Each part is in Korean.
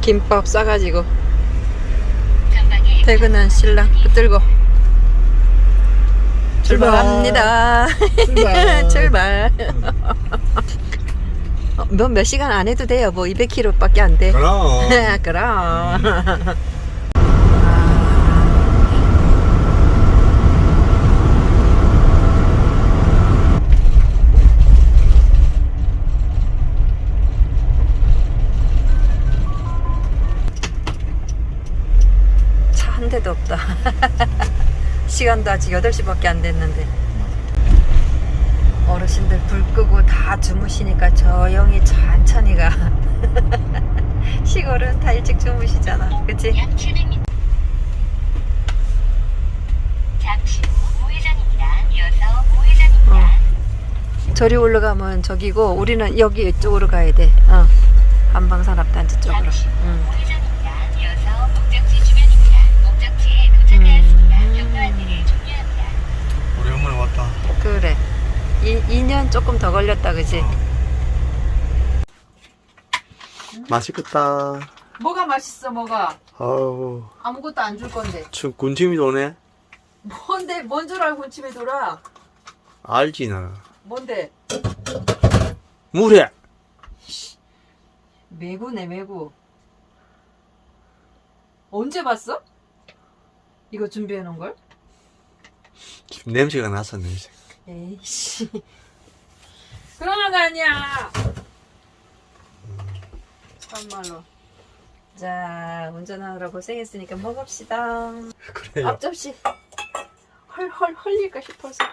김밥 싸가지고 퇴근한 신랑 붙들고 출발합니다. 출발. 출발. 어, 뭐몇 시간 안 해도 돼요. 뭐 200km밖에 안 돼. 그럼. 그럼. 시간도 아직 8시밖에 안 됐는데. 어르신들 불 끄고 다 주무시니까 조용히 천천히 가. 시골은 다 일찍 주무시잖아. 그치? 약 700m. 잠시 후 우회전입니다. 이어서 우회전입니다. 어. 저리 올라가면 저기고 우리는 여기 이쪽으로 가야 돼. 어. 한방산업단지 쪽으로. 잠시 후 응. 우회전입니다. 이어서 목적지 주변입니다. 목적지에 도착하였습니다. 음. 경로 안내를 종료합니다. 오랜만에 왔다. 그래. 이, 2년 조금 더 걸렸다, 그지? 맛있겠다. 뭐가 맛있어, 뭐가? 아우, 아무것도 안 줄 건데. 춘 군침이 도네. 뭔데, 뭔 줄 알고 집에 돌아? 알지 나. 뭔데? 물에. 매구네, 매구. 언제 봤어? 이거 준비해 놓은 걸? 지금 냄새가 나서 냄새. 에이씨. 그러는 거 아니야. 참말로. 자, 운전하느라 고생했으니까 먹읍시다. 그래요. 앞접시. 헐헐 헐릴까 싶어서.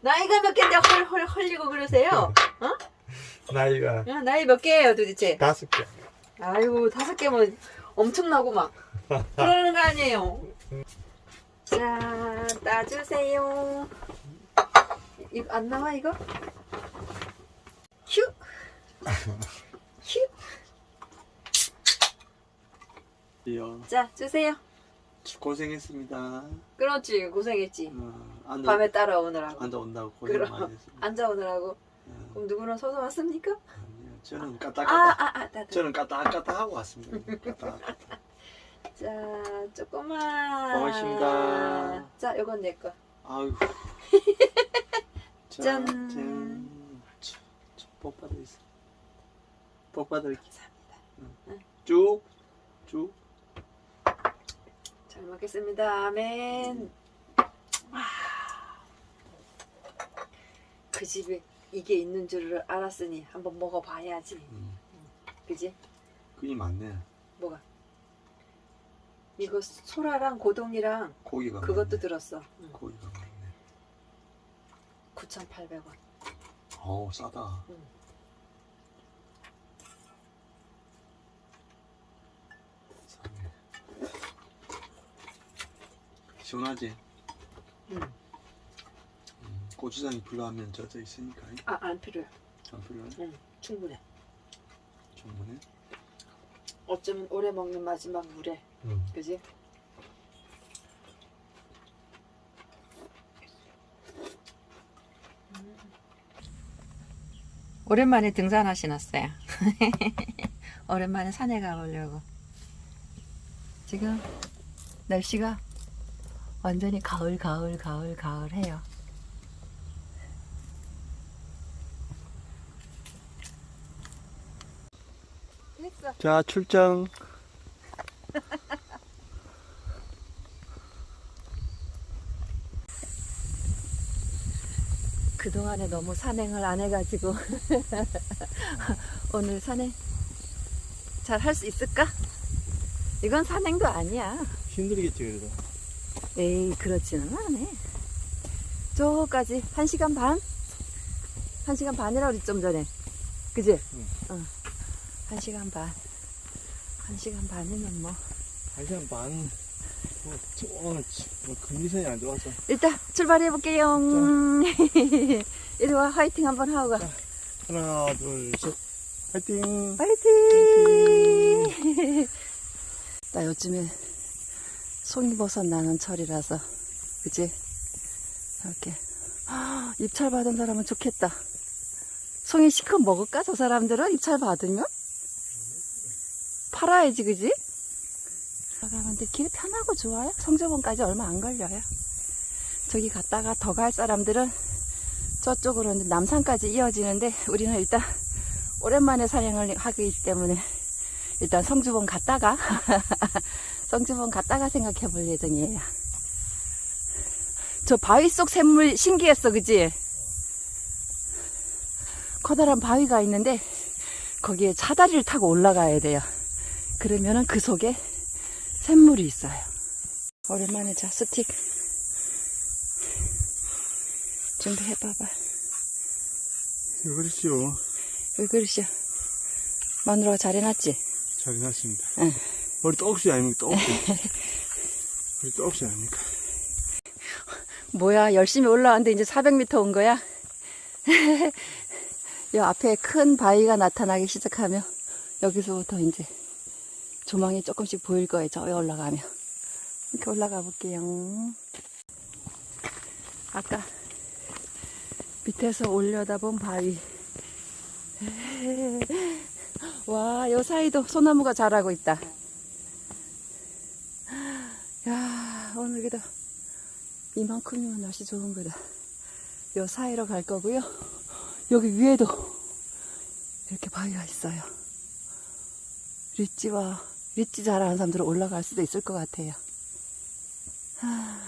나이가 몇 갠데 헐헐 헐리고 그러세요? 어? 나이가 야, 나이 몇 개예요 도대체? 다섯 개. 아이고 다섯 개면 엄청나고 막 그러는 거 아니에요. 자, 따주세요. 이거 안 나와 이거? 휴. 휴. 이요. 자, 주세요. 고생했습니다. 그렇지 고생했지. 어, 앉아, 밤에 따라오느라고. 앉아 온다고 고생 그럼. 많이 했습니다. 앉아 오느라고. 어, 그럼 누구는 서서 왔습니까? 아니요, 저는 아, 까딱까딱. 아, 아, 따, 따. 저는 까딱까딱 하고 왔습니다. 까딱. 자, 조금만. 고맙습니다. 자, 이건 내 거. 아유. 짠. 짠. 참, 참, 복 받을 있어. 복 받을 기. 감사합니다. 쭉. 쭉. 잘 먹겠습니다. 아멘. 와. 그 집에 이게 있는 줄을 알았으니 한번 먹어봐야지. 음, 그지? 그게 많네. 뭐가? 이거 소라랑 고동이랑 고기가 그것도 많네. 들었어. 응. 고기가 많네. 9,800원. 어우, 싸다. 응. 싸네. 시원하지? 응. 음, 고추장이 필요하면 젖어 있으니까 아, 안 필요해. 안 필요해? 응, 충분해. 충분해? 어쩌면 오래 먹는 마지막 물에. 응. 그지? 오랜만에 등산하시났어요. 오랜만에 산에 가보려고. 지금 날씨가 완전히 가을, 가을, 가을, 가을 해요. 자, 출정. 그동안에 너무 산행을 안 해가지고 오늘 산행 잘 할 수 있을까? 이건 산행도 아니야. 힘들겠지, 그래도. 에이 그렇지는 않네. 저까지 한 시간 반? 한 시간 반이라고 그랬지 좀 전에. 그지? 응. 어. 한 시간 반. 한 시간 반이면 뭐. 한 시간 반. 오늘 뭐, 컨디션이 안 좋아서. 일단 출발해 볼게요. 이리 와 화이팅 한번 하고 가. 하나, 둘, 셋. 화이팅! 파이팅! 나 요즘에 송이버섯 나는 철이라서, 그치? 이렇게. 아, 입찰 받은 사람은 좋겠다. 송이 시큼 먹을까? 저 사람들은 입찰 받으면? 팔아야지, 그지? 근데 길 편하고 좋아요. 성주봉까지 얼마 안 걸려요. 저기 갔다가 더 갈 사람들은 저쪽으로 남산까지 이어지는데 우리는 일단 오랜만에 산행을 하기 때문에 일단 성주봉 갔다가 성주봉 갔다가 생각해 볼 예정이에요. 저 바위 속 샘물 신기했어, 그지? 커다란 바위가 있는데 거기에 차다리를 타고 올라가야 돼요. 그러면은 그 속에 샘물이 있어요. 오랜만에 자 스틱 준비해봐봐. 왜 그러시오? 왜 그러시오? 마누라가 잘 해놨지? 잘 해놨습니다. 응. 머리 떡시 아닙니까? 떡시. 머리 떡시 아닙니까? 뭐야 열심히 올라왔는데 이제 400m 온 거야? 이 앞에 큰 바위가 나타나기 시작하면 여기서부터 이제 조망이 조금씩 보일 거예요. 저기 올라가면 이렇게 올라가 볼게요. 아까 밑에서 올려다본 바위. 와, 요 사이도 소나무가 자라고 있다. 야, 오늘 그래도 이만큼이면 날씨 좋은 거다. 요 사이로 갈 거고요. 여기 위에도 이렇게 바위가 있어요. 리찌와 리찌 잘하는 사람들은 올라갈 수도 있을 것 같아요. 하,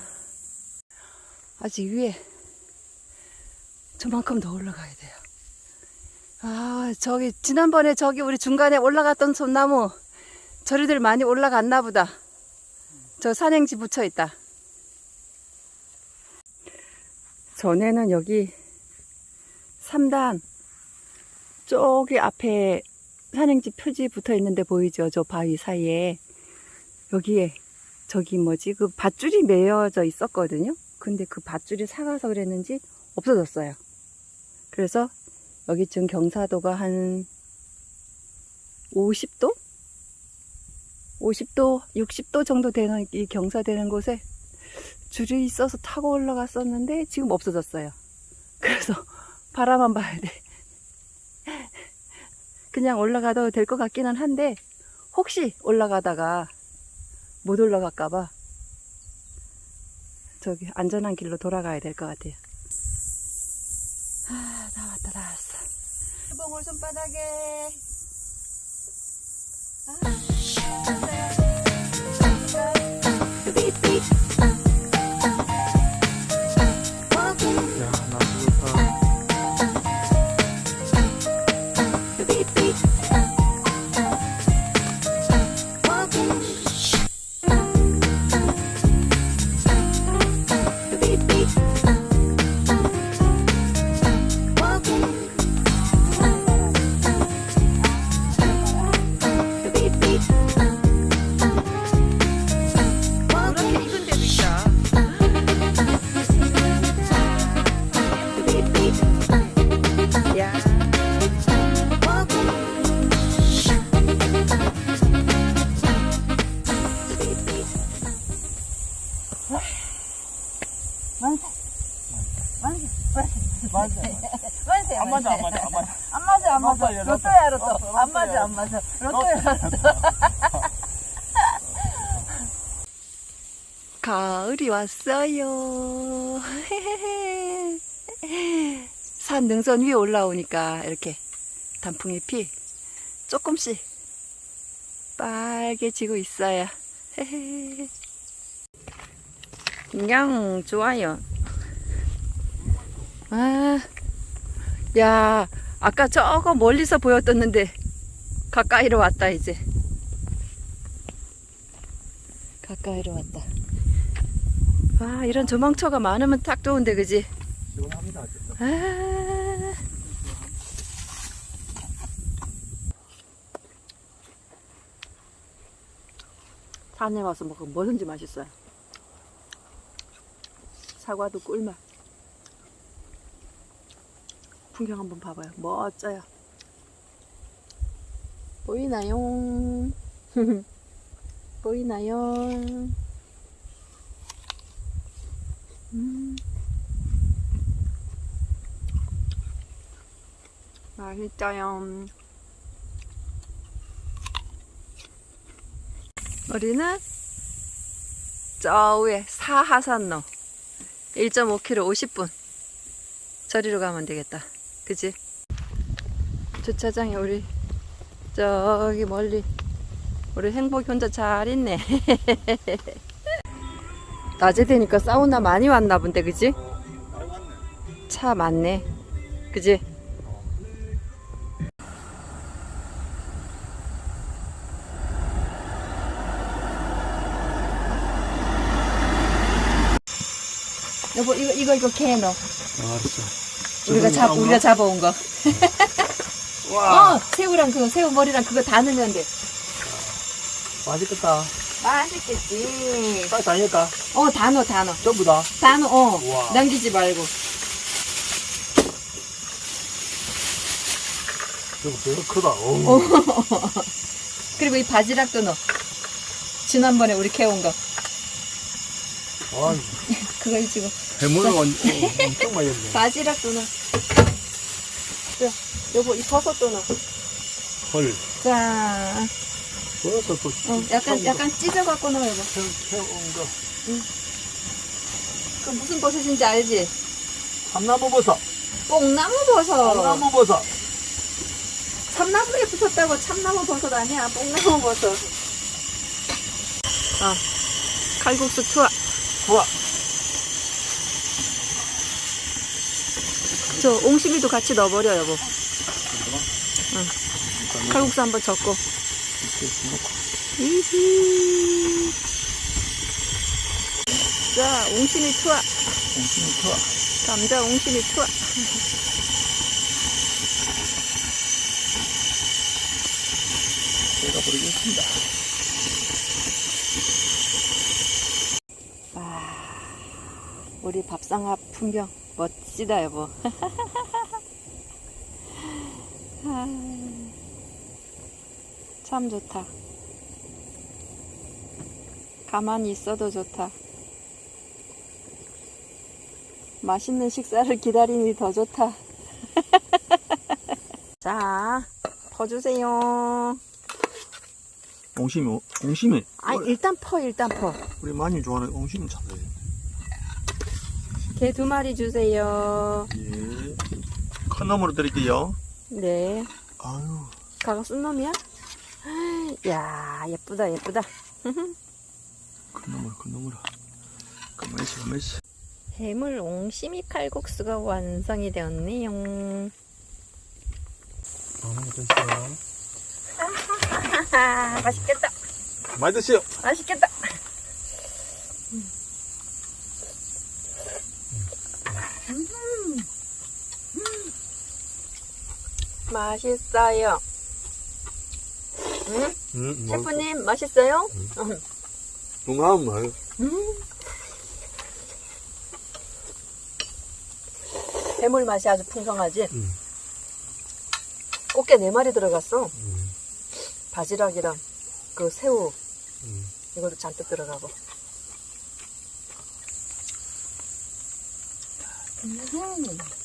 아직 위에 저만큼 더 올라가야 돼요. 아, 저기 지난번에 저기 우리 중간에 올라갔던 소나무 저리들 많이 올라갔나 보다. 저 산행지 붙여 있다. 전에는 여기 3단 저기 앞에 산행지 표지 붙어 있는데 보이죠? 저 바위 사이에 여기에 저기 뭐지 그 밧줄이 매여져 있었거든요. 근데 그 밧줄이 사가서 그랬는지 없어졌어요. 그래서 여기쯤 경사도가 한 50도? 50도, 60도 정도 되는 이 경사되는 곳에 줄이 있어서 타고 올라갔었는데 지금 없어졌어요. 그래서 바라만 봐야 돼. 그냥 올라가도 될 것 같기는 한데 혹시 올라가다가 못 올라갈까봐 저기 안전한 길로 돌아가야 될 것 같아요. 아, 다 왔다, 다 왔어. 봉을 손바닥에. 안 맞아, 안 맞아, 안 맞아. 안 맞아, 안 맞아. 로또야, 로또. 로또야, 로또. 로또, 안 맞아, 안 맞아. 로또야, 로또. 가을이 왔어요. 산 능선 위에 올라오니까 이렇게 단풍잎이 조금씩 빨개지고 있어요. 냥 좋아요. 아, 야, 아까 저거 멀리서 보였었는데 가까이로 왔다 이제. 가까이로 왔다. 와, 이런 조망초가 많으면 딱 좋은데, 그지? 시원합니다. 아. 산에 와서 먹으면 뭐든지 맛있어요. 사과도 꿀맛. 풍경 한번 봐봐요. 멋져요. 보이나요? 보이나요? 음. 맛있어요. 우리는 저 위에 사하산로 1.5km 50분 저리로 가면 되겠다. 그지? 주차장에 우리 저기 멀리 우리 행복이 혼자 잘 있네. 낮에 되니까 사우나 많이 왔나 본데, 그지? 차 많네. 그지? 여보, 이거, 이거, 이거 캐 넣어. 알았어. 우리가 잡, 우리가 잡아온 거. 와, 어, 새우랑 그거, 새우 머리랑 그거 다 넣으면 돼. 맛있겠다. 맛있겠지. 딱 다닐까? 어, 다 넣어, 다 넣어. 전부 다. 다 넣어, 어. 우와. 남기지 말고. 이거 되게 크다. 오. 그리고 이 바지락도 넣어. 지난번에 우리 캐온 거. 아, 그거 이 지금. 해물은 완 엄청 맛있네. 바지락도 넣어. 야, 여보, 이 버섯도 넣어. 헐. 자, 또 어, 약간, 약간 찢어 갖고 넣어, 여보. 태운 거. 그 무슨 버섯인지 알지? 참나무 버섯. 뽕나무 버섯. 참나무 버섯. 참나무에 붙었다고 참나무 버섯 아니야. 뽕나무 버섯. 아, 칼국수 투하. 좋아. 저 옹심이도 같이 넣어버려, 여보. 응. 칼국수 한번 젓고. 자, 옹심이 투하. 공심이 좋아. 감자 옹심이 투하. 제가 부르겠습니다. 우리 밥상 앞 풍경 멋지다 여보. 아, 참 좋다. 가만히 있어도 좋다. 맛있는 식사를 기다리니 더 좋다. 자, 퍼주세요. 옹심이, 옹심이. 아, 일단 퍼, 일단 퍼. 우리 많이 좋아하는 옹심이 찾아야 돼. 개 두 마리 주세요. 예. 큰 놈으로 드릴게요. 네. 아유. 가가 쓴 놈이야? 야 예쁘다 예쁘다 큰 놈으로, 큰 놈으로. 가만히 있어, 가만히 있어. 해물 옹심이 칼국수가 완성이 되었네요 거 드세요. 아 맛있겠다 많이 드세요. 맛있겠다 맛있어요 응? 응, 셰프님 맛있어요? 응. 동하면 말. 해물 맛이 아주 풍성하지? 응. 꽃게 네 마리 들어갔어 응. 바지락이랑 그 새우 응. 이것도 잔뜩 들어가고. 음.